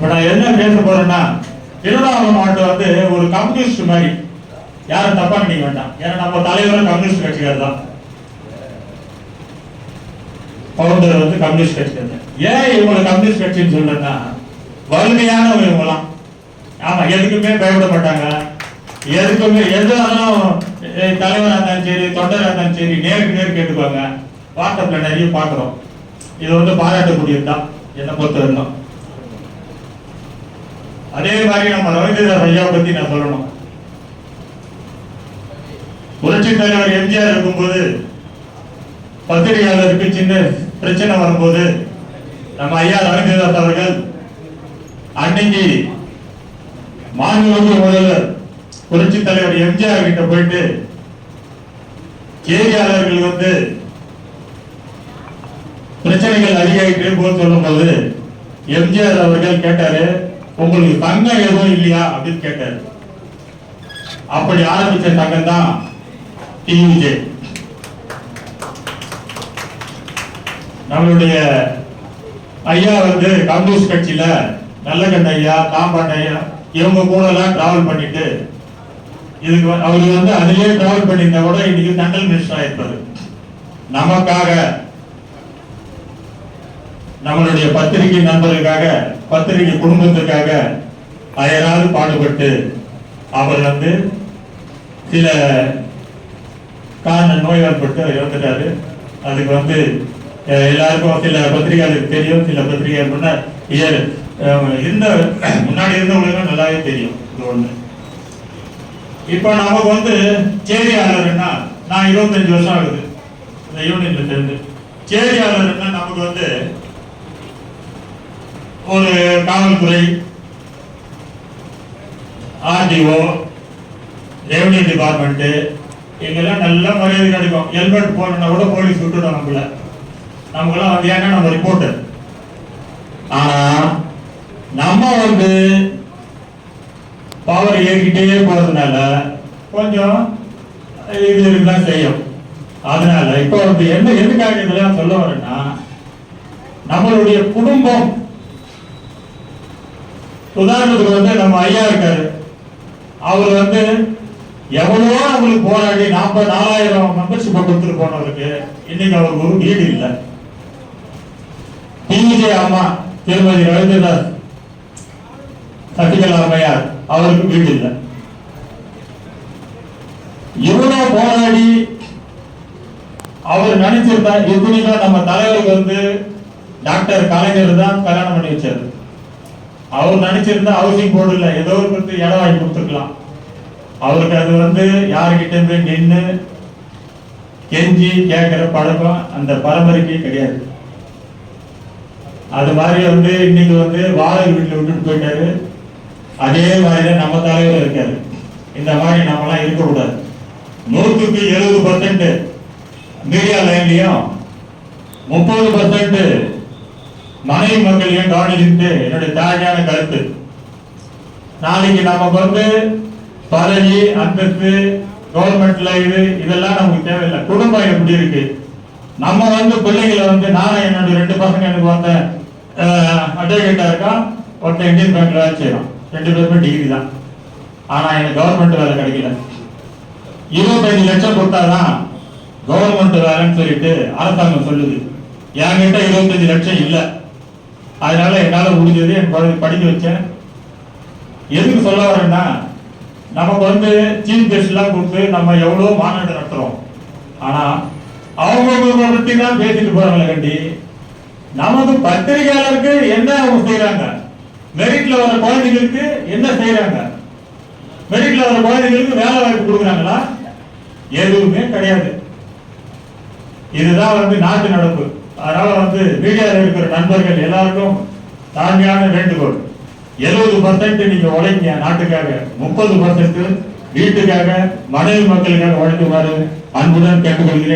இப்போ நான் என்ன பேச போறேன்னா திருவண்ணாமலை மாவட்டம் வந்து ஒரு கம்யூனிஸ்ட் மாதிரி. யாரும் தப்பா நினைக்க வேண்டாம். ஏன்னா நம்ம தலைவரும் கம்யூனிஸ்ட் கட்சிக்காரர் தான். பவுண்டர் வந்து கம்யூனிஸ்ட் கட்சிக்காரர் ஏன் இவங்களை கம்யூனிஸ்ட் கட்சின்னு சொல்றேன்னா வலிமையானவங்க இவங்கலாம் ஆமா எதுக்குமே பயப்பட மாட்டாங்க. எதுக்குமே எது தலைவராக இருந்தாலும் சரி தொண்டராக இருந்தாலும் சரி நேருக்கு நேர் கேட்டுக்குவாங்க. வாட்ஸ்அப்ல நிறைய பாக்குறோம் இது வந்து பாராட்டக்கூடியது தான் என்னை பொறுத்த வரைக்கும் அதே மாதிரி நம்ம ரவீந்திரநாத் ஐயாவை பத்தி நான் சொல்லணும். புரட்சி தலைவர் எம்ஜிஆர் இருக்கும்போது பத்திரிகையாளருக்கு சின்ன பிரச்சனை வரும்போது நம்ம ஐயா ரவீந்திரநாத் அவர்கள் அன்னைக்கு மாண்புமிகு முதல்வர் புரட்சி தலைவர் எம்ஜிஆர் கிட்ட போயிட்டு செய்தியாளர்கள் வந்து பிரச்சனைகள் அதிகரிட்டு போக சொல்லும்போது எம்ஜிஆர் அவர்கள் கேட்டாரு உங்களுக்கு தங்கம் எதுவும் இல்லையா அப்படின்னு கேட்டாரு. அப்படி ஆரம்பிச்ச தங்கம் தான் டிவிஜே நம்மளுடைய ஐயா வந்து காங்கிரஸ் கட்சியில நல்லகண்ட ஐயா தாம்பாண்ட ஐயா இவங்க கூட எல்லாம் டிராவல் பண்ணிட்டு இதுக்கு அவர் வந்து அதிலேயே டிராவல் பண்ணியிருந்தா கூட இன்னைக்கு தண்டல் மினிஸ்டர் ஆயிருப்பாரு. நமக்காக நம்மளுடைய பத்திரிகை நண்பர்களுக்காக பத்திரிகை குடும்பத்துக்காக அயராது பாடுபட்டு அவர் வந்து சில காரண நோய்வாய்ப்பட்டு இறந்துட்டாரு. அதுக்கு வந்து எல்லாருக்கும் சில பத்திரிகையாளருக்கு தெரியும். சில பத்திரிகை பண்ணால் இருந்த முன்னாடி இருந்தவங்களுக்கும் நல்லாவே தெரியும். இது ஒன்று இப்போ நமக்கு வந்து செய்தியாளர்னா நான் இருபத்தஞ்சு வருஷம் ஆகுது. இந்த யூனியன்ல சேர்ந்து. செய்தியாளர்னா நமக்கு வந்து ஒரு காவல்துறை ஆர்டிஓ ரெவன்யூ டிபார்ட்மெண்ட் இங்கெல்லாம் நல்ல மரியாதை கிடைக்கும் ஹெல்மெட் போடணும்னா கூட போலீஸ் விட்டுடும் நம்மள. நமக்கெல்லாம் வந்து ஏன்னா நம்ம ரிப்போர்ட்டர் ஆனா நம்ம வந்து பவர் ஏறிக்கிட்டே போறதுனால கொஞ்சம் இது இருக்குதான் செய்யும். அதனால இப்போ வந்து என்ன எதுக்காக இதெல்லாம் சொல்ல வரேன்னா நம்மளுடைய குடும்பம் உதாரணத்துக்கு வந்து நம்ம ஐயா இருக்காரு. அவர் வந்து எவ்வளவோ அவங்களுக்கு போராடி நாற்பது நாலாயிரம் மெம்பர்ஷிப் கொடுத்துட்டு போனவருக்கு இன்னைக்கு அவருக்கு ஒரு வீடு இல்லை. பிஜே அம்மா திருமதி ரவீந்திரதாஸ் சசிகலா அம்மையார் அவருக்கு வீடு இல்லை. இவ்வளவு போராடி அவர் நினைச்சிருந்தா எத்தனைக்கும் நம்ம தலைவருக்கு வந்து டாக்டர் கலைஞர் தான் கல்யாணம் பண்ணி வச்சாரு. அவர் நினைச்சிருந்தா ஹவுசிங் போர்டு ஏதோ ஒரு பத்து இடம் வாங்கி கொடுத்துருக்கலாம். அவருக்கு அது வந்து யாருக்கிட்ட இருந்து நின்று கெஞ்சி கேட்கிற பழக்கம் அந்த பரம்பரைக்கு கிடையாது. அது மாதிரி வந்து இன்னைக்கு வந்து வாழை வீட்டில் விட்டுட்டு போயிட்டாரு. அதே மாதிரி நம்ம தலைவர் இருக்காரு. இந்த மாதிரி நம்மலாம் இருக்கக்கூடாது. நூற்றுக்கு எழுபது பர்சன்ட் மீடியா லைன்லையும் முப்பது பர்சன்ட் மனைவி மக்களையும் கவனிச்சுட்டு என்னுடைய தாழ்மையான கருத்து? நாளைக்கு நமக்கு வந்து பதவி அந்தஸ்து கவர்மெண்ட்ல இது இதெல்லாம் நமக்கு தேவையில்லை. குடும்பம் எப்படி இருக்கு. நம்ம வந்து பிள்ளைகளை வந்து நானும் என்னுடைய ரெண்டு பசங்க எனக்கு வந்த அட்வொகேட்டா இருக்கான் ஒருத்தன் இந்தியன் பேங்க்ல வேலை செய்யறான். ரெண்டு பேருமே டிகிரி தான். ஆனா எனக்கு கவர்மெண்ட் வேலை கிடைக்கல. இருபத்தஞ்சு லட்சம் கொடுத்தாதான் கவர்மெண்ட் வேலைன்னு சொல்லிட்டு அரசாங்கம் சொல்லுது. என்கிட்ட இருபத்தஞ்சு லட்சம் இல்லை. அதனால என்னால் முடிஞ்சது என் குழந்தை படிக்க வச்சேன். எதுக்கு சொல்ல வரேன்னா நமக்கு வந்து சீஃப் கெஸ்ட்லாம் கொடுத்து நம்ம எவ்வளோ மாநாடு நடத்துகிறோம் ஆனால் அவங்க பற்றி தான் பேசிட்டு போறாங்களே கண்டி. நமக்கு பத்திரிகையாளருக்கு என்ன அவங்க செய்கிறாங்க மெரிட்ல வர குழந்தைகளுக்கு என்ன செய்யறாங்க மெரிட்ல வர குழந்தைகளுக்கு வேலை வாய்ப்பு கொடுக்குறாங்களா? எதுவுமே கிடையாது. இதுதான் வந்து நாட்டு நடப்பு. அதனால வந்து மீடியாவில் இருக்கிற நண்பர்கள் எல்லாருக்கும் தாழ்மையான வேண்டுகோள். எழுபது பர்சன்ட் நீங்க உழைங்க நாட்டுக்காக முப்பது பர்சன்ட் வீட்டுக்காக மனைவி மக்களுக்காக உழைக்குமாறு அன்புடன் கேட்டுக்கொள்கிறேன்.